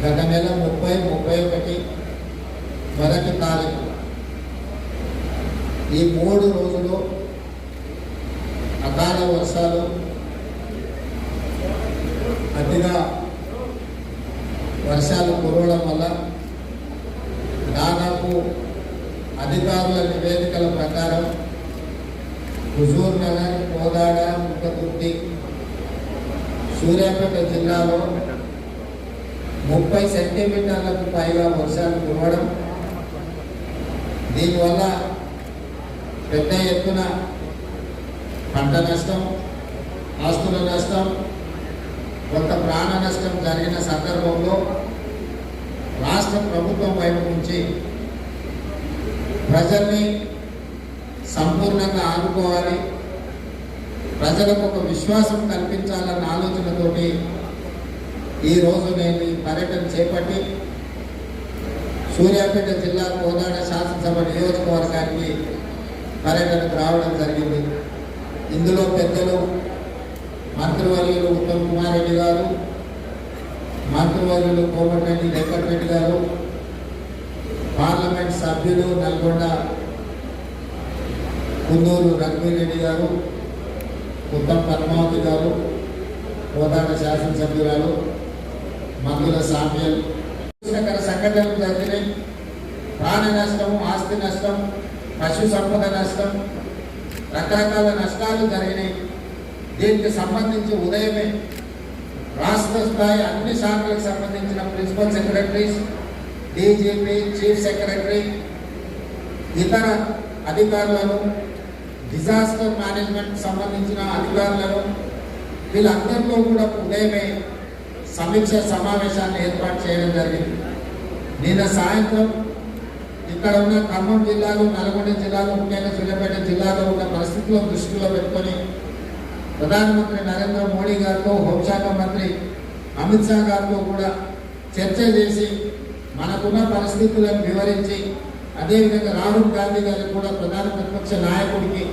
గత నెల ముప్పై ముప్పై ఒకటి మొదటి తారీఖు ఈ మూడు రోజులు అకాల వర్షాలు అతిగా వర్షాలు కురవడం వల్ల దాదాపు అధికారుల నివేదికల ప్రకారం హుజూర్ నగర్ కోదాడ ముఖతుర్తి సూర్యాపేట జిల్లాలో ముప్పై సెంటీమీటర్లకు పైగా వర్షాలు కురవడం దీనివల్ల పెద్ద ఎత్తున పంట నష్టం ఆస్తుల నష్టం కొంత ప్రాణ నష్టం జరిగిన సందర్భంలో రాష్ట్ర ప్రభుత్వం వైపు నుంచి ప్రజల్ని సంపూర్ణంగా ఆదుకోవాలి. ప్రజలకు ఒక విశ్వాసం కల్పించాలన్న ఆలోచనతోటి ఈరోజు నేను ఈ పర్యటన చేపట్టి సూర్యాపేట జిల్లా కోదాడ శాసనసభ నియోజకవర్గానికి పర్యటనకు రావడం జరిగింది. ఇందులో పెద్దలు మంత్రివర్యులు ఉత్తమ్ కుమార్ రెడ్డి గారు మంత్రివర్యులు కోమటిరెడ్డి వెంకటరెడ్డి గారు పార్లమెంట్ సభ్యులు నల్గొండ కుందూరు రఘువీరెడ్డి గారు ఉత్తమ్ పద్మావతి గారు కోదాడ శాసనసభ్యురాలు మందుల సామ్యం. కర సంఘటనలు జరిగినాయి. ప్రాణ నష్టం ఆస్తి నష్టం పశు సంపద నష్టం రకరకాల నష్టాలు జరిగినాయి. దీనికి సంబంధించి ఉదయమే రాష్ట్ర స్థాయి అన్ని శాఖలకు సంబంధించిన principal secretaries DGP chief secretary ఇతర అధికారులను డిజాస్టర్ మేనేజ్మెంట్ సంబంధించిన అధికారులను వీళ్ళందరిలో కూడా ఉదయమే సమీక్ష సమావేశాన్ని ఏర్పాటు చేయడం జరిగింది. నిన్న సాయంత్రం ఇక్కడ ఉన్న ఖమ్మం జిల్లాలో నల్గొండ జిల్లాలో ముఖ్యంగా సూర్యాపేట జిల్లాలో ఉన్న పరిస్థితులను దృష్టిలో పెట్టుకొని ప్రధానమంత్రి నరేంద్ర మోడీ గారితో హోంశాఖ మంత్రి అమిత్ షా గారితో కూడా చర్చ చేసి మనకున్న పరిస్థితులను వివరించి అదేవిధంగా రాహుల్ గాంధీ గారికి కూడా ప్రధాన ప్రతిపక్ష నాయకుడికి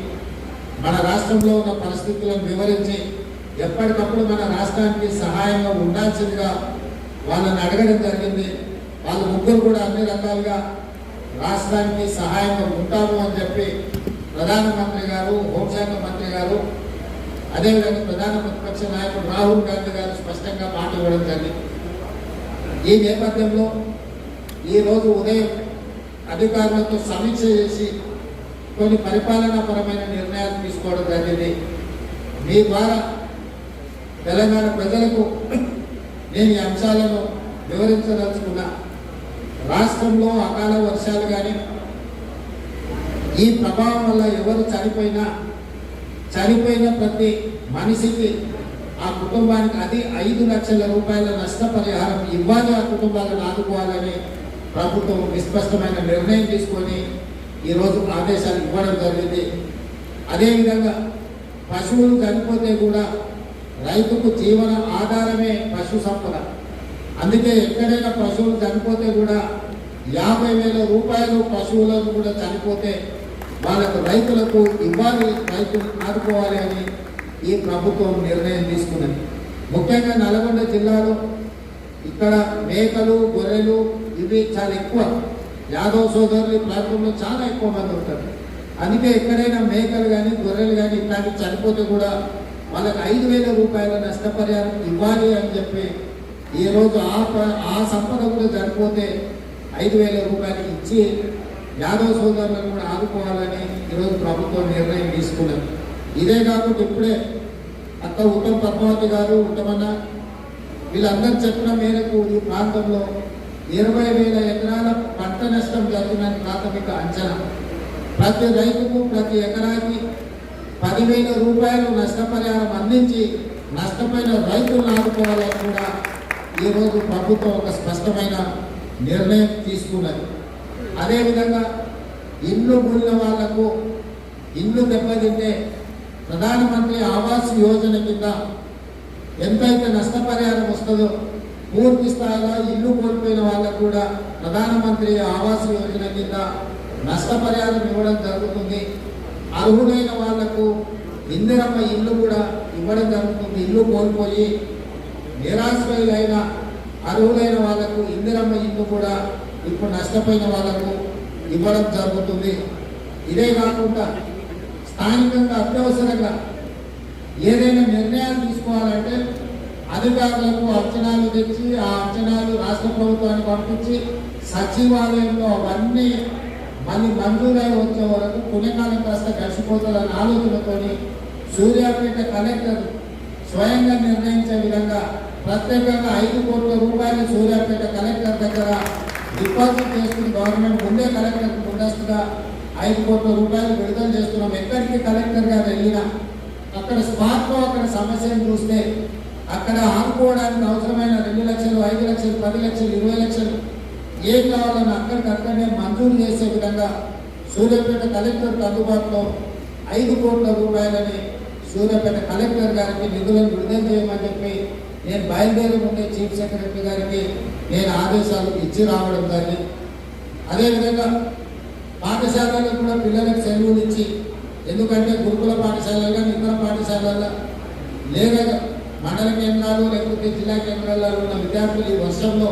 మన రాష్ట్రంలో ఉన్న పరిస్థితులను వివరించి ఎప్పటికప్పుడు మన రాష్ట్రానికి సహాయంగా ఉండాల్సిందిగా వాళ్ళని అడగడం జరిగింది. వాళ్ళ ముగ్గురు కూడా అన్ని రకాలుగా రాష్ట్రానికి సహాయంగా ఉంటాము అని చెప్పి ప్రధానమంత్రి గారు హోంశాఖ మంత్రి గారు అదేవిధంగా ప్రధాన ప్రతిపక్ష నాయకుడు రాహుల్ గాంధీ గారు స్పష్టంగా మాట ఇవ్వడం జరిగింది. ఈ నేపథ్యంలో ఈరోజు ఉదయం అధికారులతో సమీక్ష చేసి కొన్ని పరిపాలనాపరమైన నిర్ణయాలు తీసుకోవడం జరిగింది. మీ ద్వారా తెలంగాణ ప్రజలకు నేను ఈ అంశాలను వివరించదలుచుకున్నా. రాష్ట్రంలో అకాల వర్షాలు కానీ ఈ ప్రభావం వల్ల ఎవరు చనిపోయినా చనిపోయిన ప్రతి మనిషికి ఆ కుటుంబానికి అది ఐదు లక్షల రూపాయల నష్టపరిహారం ఇవ్వాలి ఆ కుటుంబాలను ఆదుకోవాలని ప్రభుత్వం విస్పష్టమైన నిర్ణయం తీసుకొని ఈరోజు ఆదేశాలు ఇవ్వడం జరిగింది. అదేవిధంగా పశువులు చనిపోతే కూడా రైతుకు జీవన ఆధారమే పశు సంపద. అందుకే ఎక్కడైనా పశువులు చనిపోతే కూడా యాభై వేల రూపాయలు పశువులను కూడా చనిపోతే వాళ్ళకు రైతులకు ఇవ్వాలి రైతులు ఆదుకోవాలి అని ఈ ప్రభుత్వం నిర్ణయం తీసుకున్నది. ముఖ్యంగా నల్గొండ జిల్లాలో ఇక్కడ మేకలు గొర్రెలు ఇవి చాలా ఎక్కువ. యాదవ్ సోదరులు ఈ ప్రాంతంలో చాలా ఎక్కువ మంది ఉంటారు. అందుకే ఎక్కడైనా మేకలు కానీ గొర్రెలు కానీ ఇట్లాంటివి చనిపోతే కూడా వాళ్ళకి ఐదు వేల రూపాయల నష్టపరిహారం ఇవ్వాలి అని చెప్పి ఈరోజు ఆ ఆ సంపద కూడా చనిపోతే ఐదు వేల రూపాయలు ఇచ్చి యాదవ సోదరులను కూడా ఆదుకోవాలని ఈరోజు ప్రభుత్వం నిర్ణయం తీసుకున్నది. ఇదే కాకుండా ఇప్పుడే అక్క ఉత్తమ్ పద్మావతి గారు ఉత్తమన్న వీళ్ళందరూ చెప్పిన మేరకు ఈ ప్రాంతంలో ఇరవై వేల ఎకరాల పంట నష్టం జరిగిందని ప్రాథమిక అంచనా. ప్రతి రైతుకు ప్రతి ఎకరాకి పదివేల రూపాయలు నష్టపరిహారం అందించి నష్టపోయిన రైతులను ఆదుకోవాలని కూడా ఈరోజు ప్రభుత్వం ఒక స్పష్టమైన నిర్ణయం తీసుకున్నది. అదేవిధంగా ఇల్లు కూలిన వాళ్ళకు ఇల్లు దెబ్బతింటే ప్రధానమంత్రి ఆవాస్ యోజన కింద ఎంతైతే నష్టపరిహారం వస్తుందో పూర్తి స్థాయిలో ఇల్లు కోల్పోయిన వాళ్ళకు కూడా ప్రధానమంత్రి ఆవాస్ యోజన కింద నష్టపరిహారం ఇవ్వడం జరుగుతుంది. అర్హులైన వాళ్ళకు ఇందిరమ్మ ఇల్లు కూడా ఇవ్వడం జరుగుతుంది. ఇల్లు కోల్పోయి నిరాశ్రయులైన అర్హులైన వాళ్ళకు ఇందిరమ్మ ఇల్లు కూడా ఇప్పుడు నష్టపోయిన వాళ్ళకు ఇవ్వడం జరుగుతుంది. ఇదే కాకుండా స్థానికంగా అత్యవసరంగా ఏదైనా నిర్ణయాలు తీసుకోవాలంటే అధికారులకు అంచనాలు తెచ్చి ఆ అంచనాలు రాష్ట్ర ప్రభుత్వానికి పంపించి సచివాలయంలో అవన్నీ మళ్ళీ మంజూరై వచ్చే వరకు పుణ్యకాలం కాస్త గడిచిపోతుందన్న ఆలోచనతోని సూర్యాపేట కలెక్టర్ స్వయంగా నిర్ణయించే విధంగా ప్రత్యేకంగా ఐదు కోట్ల రూపాయలు సూర్యాపేట కలెక్టర్ దగ్గర డిపాజిట్ చేస్తున్న గవర్నమెంట్ ముందే కలెక్టర్ ముందస్తుగా ఐదు కోట్ల రూపాయలు విడుదల చేస్తున్నాం. ఎక్కడికి కలెక్టర్ గారు వెళ్ళినా అక్కడ స్పాట్లో అక్కడ సమస్యను చూస్తే అక్కడ ఆడుకోవడానికి అవసరమైన రెండు లక్షలు ఐదు లక్షలు పది లక్షలు ఇరవై లక్షలు ఏం కావాలని అక్కడికక్కడనే మంజూరు చేసే విధంగా సూర్యాపేట కలెక్టర్కి అందుబాటులో ఐదు కోట్ల రూపాయలని సూర్యాపేట కలెక్టర్ గారికి నిధులను విడుదల చేయమని చెప్పి నేను బయలుదేరి ఉండే చీఫ్ సెక్రటరీ గారికి నేను ఆదేశాలు ఇచ్చి రావడం కానీ అదేవిధంగా పాఠశాలలో కూడా పిల్లలకు సెలవులు ఇచ్చి ఎందుకంటే గురుకుల పాఠశాలలో ఇతర పాఠశాలల్లో లేదా మండల కేంద్రాలు లేకపోతే జిల్లా కేంద్రాలలో ఉన్న విద్యార్థులు ఈ వర్షంలో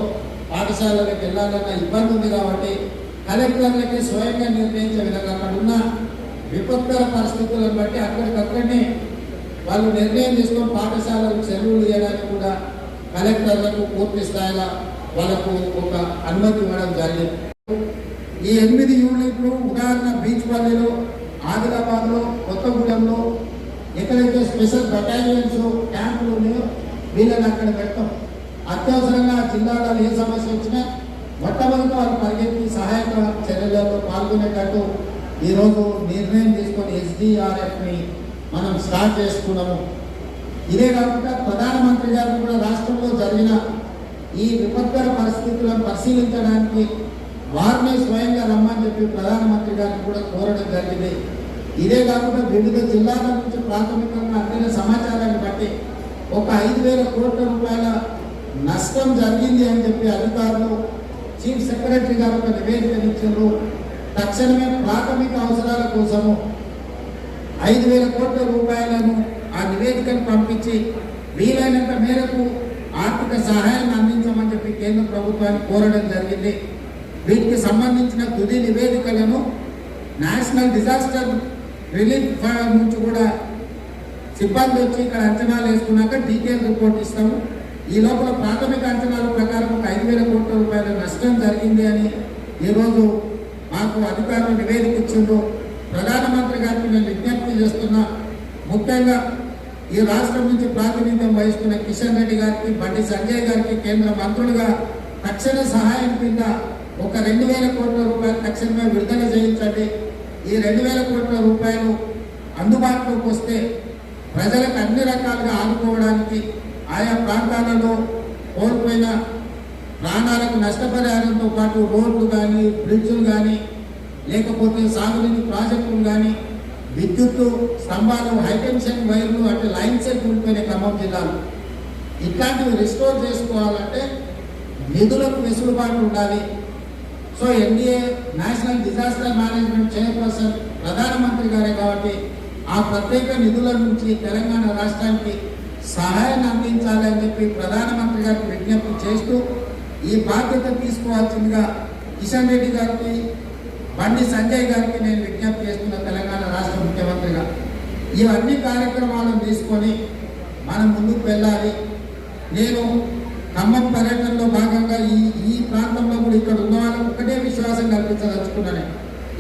పాఠశాలలకు వెళ్ళాలన్న ఇబ్బంది ఉంది కాబట్టి కలెక్టర్లకి స్వయంగా నిర్ణయించే విధంగా అక్కడ ఉన్న విపత్కర పరిస్థితులను బట్టి అక్కడికక్కడనే వాళ్ళు నిర్ణయం తీసుకొని పాఠశాలకు సెలవులు చేయడానికి కూడా కలెక్టర్లకు పూర్తి స్థాయిలో వాళ్ళకు ఒక అనుమతి ఇవ్వడం జరిగింది. ఈ ఎనిమిది యూనిట్లు ఉదాహరణ బీచ్ పల్లెలో ఆదిలాబాద్లో కొత్తగూడెంలో ఎక్కడైతే స్పెషల్ బటాలియన్స్ క్యాంపులు ఉన్నాయో వీళ్ళని అక్కడ పెడతాం. అత్యవసరంగా జిల్లాలో ఏ సమస్య వచ్చినా మొట్టమొదటి వాళ్ళు పరిగెత్తి సహాయక చర్యలలో పాల్గొనేటట్టు ఈరోజు నిర్ణయం తీసుకొని ఎస్డిఆర్ఎఫ్ని మనం స్టార్ట్ చేసుకున్నాము. ఇదే కాకుండా ప్రధానమంత్రి గారు కూడా రాష్ట్రంలో జరిగిన ఈ విపత్కర పరిస్థితులను పరిశీలించడానికి వారిని స్వయంగా రమ్మని చెప్పి ప్రధానమంత్రి గారిని కూడా కోరడం జరిగింది. ఇదే కాకుండా వివిధ జిల్లాల నుంచి ప్రాథమికంగా అందిన సమాచారాన్ని బట్టి ఒక ఐదు వేల కోట్ల రూపాయల నష్టం జరిగింది అని చెప్పి అధికారులు చీఫ్ సెక్రటరీ గారు ఒక నివేదిక ఇచ్చారు. తక్షణమే ప్రాథమిక అవసరాల కోసము ఐదు వేల కోట్ల రూపాయలను ఆ నివేదికను పంపించి వీలైనంత మేరకు ఆర్థిక సహాయాన్ని అందించమని చెప్పి కేంద్ర ప్రభుత్వాన్ని కోరడం జరిగింది. వీటికి సంబంధించిన తుది నివేదికలను నేషనల్ డిజాస్టర్ రిలీఫ్ ఫండ్ నుంచి కూడా సిబ్బంది వచ్చి ఇక్కడ అంచనాలు వేసుకున్నాక డీటెయిల్ రిపోర్ట్ ఇస్తాము. ఈ లోపల ప్రాథమిక అంచనాల ప్రకారం ఒక ఐదు వేల కోట్ల రూపాయల నష్టం జరిగింది అని ఈరోజు మాకు అధికారులు నివేదిక ఇచ్చిండ్రు. ప్రధానమంత్రి గారికి నేను విజ్ఞప్తి చేస్తున్నా ముఖ్యంగా ఈ రాష్ట్రం నుంచి ప్రాతినిధ్యం వహిస్తున్న కిషన్ రెడ్డి గారికి బండి సంజయ్ గారికి కేంద్ర మంత్రులుగా తక్షణ సహాయం కింద ఒక రెండు వేల కోట్ల రూపాయలు తక్షణమే విడుదల చేయించండి. ఈ రెండు వేల కోట్ల రూపాయలు అందుబాటులోకి వస్తే ప్రజలకు అన్ని రకాలుగా ఆదుకోవడానికి ఆయా ప్రాంతాలలో కోల్పోయిన ప్రాణాలకు నష్టపరిహారంతో పాటు రోడ్లు కానీ బ్రిడ్జులు కానీ లేకపోతే సాగునీటి ప్రాజెక్టులు కానీ విద్యుత్తు స్తంభాలు హైటెన్షన్ వైర్లు అంటే లైన్స్ కూలిపోయిన ఖమ్మం జిల్లాలో. ఇట్లాంటివి రిస్టోర్ చేసుకోవాలంటే నిధులకు వెసులుబాటు ఉండాలి. So NDA national disaster management chairperson ప్రధానమంత్రి గారే కాబట్టి ఆ ప్రత్యేక నిధుల నుంచి తెలంగాణ రాష్ట్రానికి సహాయాన్ని అందించాలి అని చెప్పి ప్రధానమంత్రి గారికి విజ్ఞప్తి చేస్తూ ఈ బాధ్యత తీసుకోవాల్సిందిగా కిషన్ రెడ్డి గారికి బండి సంజయ్ గారికి నేను విజ్ఞప్తి చేస్తున్న తెలంగాణ రాష్ట్ర ముఖ్యమంత్రిగా ఇవన్నీ కార్యక్రమాలను తీసుకొని మనం ముందుకు వెళ్ళాలి. నేను ఖమ్మం పర్యటనలో భాగంగా ఈ ఈ ప్రాంతంలో కూడా ఇక్కడ ఉన్న వాళ్ళకి ఒకటే విశ్వాసం కల్పించదలుచుకున్నాను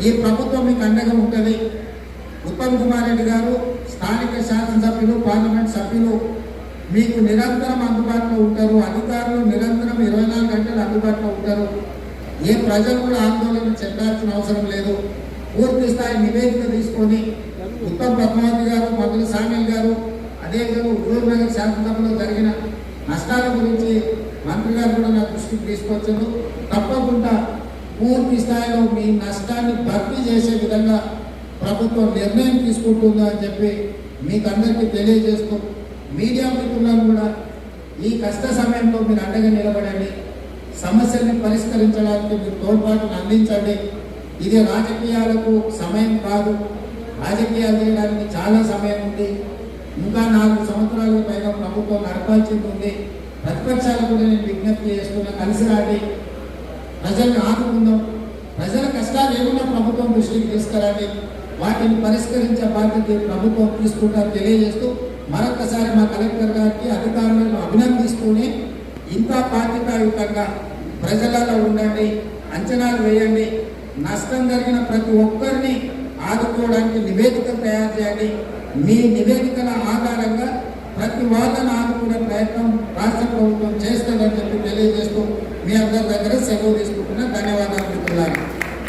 ఈ ప్రభుత్వం మీకు అండగా ఉంటుంది. ఉత్తమ్ కుమార్ రెడ్డి గారు స్థానిక శాసనసభ్యులు పార్లమెంట్ సభ్యులు మీకు నిరంతరం అందుబాటులో ఉంటారు. అధికారులు నిరంతరం ఇరవై నాలుగు గంటలు అందుబాటులో ఉంటారు. ఏ ప్రజలు కూడా ఆందోళన చెందాల్సిన అవసరం లేదు. పూర్తి స్థాయి నివేదిక తీసుకొని ఉత్తమ్ పద్మావతి గారు మధుల సామిల్ గారు అదేవిధంగా హుజూర్ నగర్ శాసనసభలో జరిగిన నష్టాల గురించి మంత్రి గారు కూడా నా దృష్టికి తీసుకొచ్చారు. తప్పకుండా పూర్తి స్థాయిలో మీ నష్టాన్ని భర్తీ చేసే విధంగా ప్రభుత్వం నిర్ణయం తీసుకుంటుందా అని చెప్పి మీకు అందరికీ తెలియజేస్తూ మీడియా మిత్రులను కూడా ఈ కష్ట సమయంలో మీరు అండగా నిలబడండి. సమస్యల్ని పరిష్కరించడానికి మీరు తోడ్పాటును అందించండి. ఇది రాజకీయాలకు సమయం కాదు. రాజకీయాలు చేయడానికి చాలా సమయం ఉంది. ఇంకా నాలుగు సంవత్సరాల పైన ప్రభుత్వం నడపాల్సింది ఉంది. ప్రతిపక్షాలు కూడా నేను విజ్ఞప్తి చేస్తున్నా కలిసి రాండి. ప్రజలను ఆదుకుందాం. ప్రజల కష్టాలు ఏమన్నా ప్రభుత్వం దృష్టికి తీసుకురండి. వాటిని పరిష్కరించే బాధ్యత ప్రభుత్వం తీసుకుంటారు తెలియజేస్తూ మరొకసారి మా కలెక్టర్ గారికి అధికారులను అభినందిస్తూనే ఇంకా బాధ్యతాయుతంగా ప్రజలలో ఉండండి అంచనాలు వేయండి నష్టం జరిగిన ప్రతి ఒక్కరిని ఆదుకోవడానికి నివేదికలు తయారు చేయండి. మీ నివేదికల ఆధారంగా ప్రతి వాళ్ళని ఆదుకునే ప్రయత్నం రాష్ట్ర ప్రభుత్వం చేస్తుందని చెప్పి తెలియజేస్తూ మీ అందరి దగ్గర సెలవు తీసుకుంటున్నా. ధన్యవాదాలు మిత్రులారా.